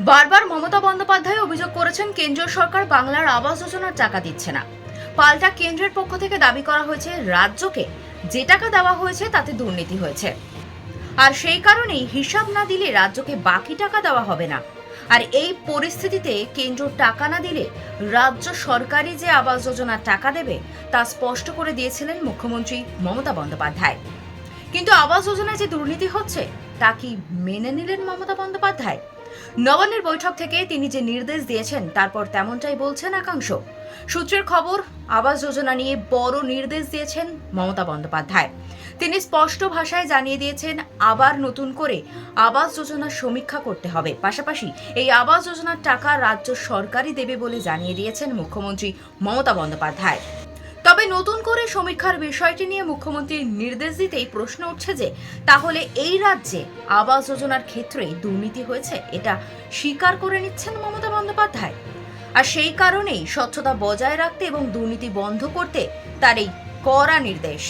বারবার মমতা বন্দ্যোপাধ্যায় অভিযোগ করেছেন, কেন্দ্রীয় সরকার বাংলার আবাস যোজনার টাকা দিচ্ছে না। পাল্টা কেন্দ্রের পক্ষ থেকে দাবি করা হয়েছে, রাজ্যকে যে টাকা দেওয়া হয়েছে তাতে দুর্নীতি হয়েছে। আর সেই কারণেই হিসাব না দিলে রাজ্যকে বাকি টাকা দেওয়া হবে না। আর এই পরিস্থিতিতে কেন্দ্র টাকা না দিলে রাজ্য সরকারি যে আবাস যোজনার টাকা দেবে, তা স্পষ্ট করে দিয়েছিলেন মুখ্যমন্ত্রী মমতা বন্দ্যোপাধ্যায়। কিন্তু আবাস যোজনায় যে দুর্নীতি হচ্ছে, তা কি মেনে নিলেন মমতা বন্দ্যোপাধ্যায়? নবান্নের বৈঠক থেকে তিনি যে নির্দেশ দিয়েছেন, তারপর তেমনটাই বলছেন একাংশ। সূত্রের খবর, আবাস যোজনা নিয়ে বড় নির্দেশ দিয়েছেন মমতা বন্দ্যোপাধ্যায়। তিনি স্পষ্ট ভাষায় জানিয়ে দিয়েছেন, আবার নতুন করে আবাস যোজনার সমীক্ষা করতে হবে। পাশাপাশি এই আবাস যোজনার টাকা রাজ্য সরকারই দেবে বলে জানিয়ে দিয়েছেন মুখ্যমন্ত্রী মমতা বন্দ্যোপাধ্যায়। তবে নতুন করে সমীক্ষার বিষয়টি নিয়ে মুখ্যমন্ত্রীর নির্দেশ দিতেই প্রশ্ন উঠছে যে, তাহলে এই রাজ্যে আবাস যোজনার ক্ষেত্রে দুর্নীতি হয়েছে, এটা স্বীকার করে নিচ্ছেন মমতা বন্দ্যোপাধ্যায়। আর সেই কারণেই স্বচ্ছতা বজায় রাখতে এবং দুর্নীতি বন্ধ করতে তার এই কড়া নির্দেশ।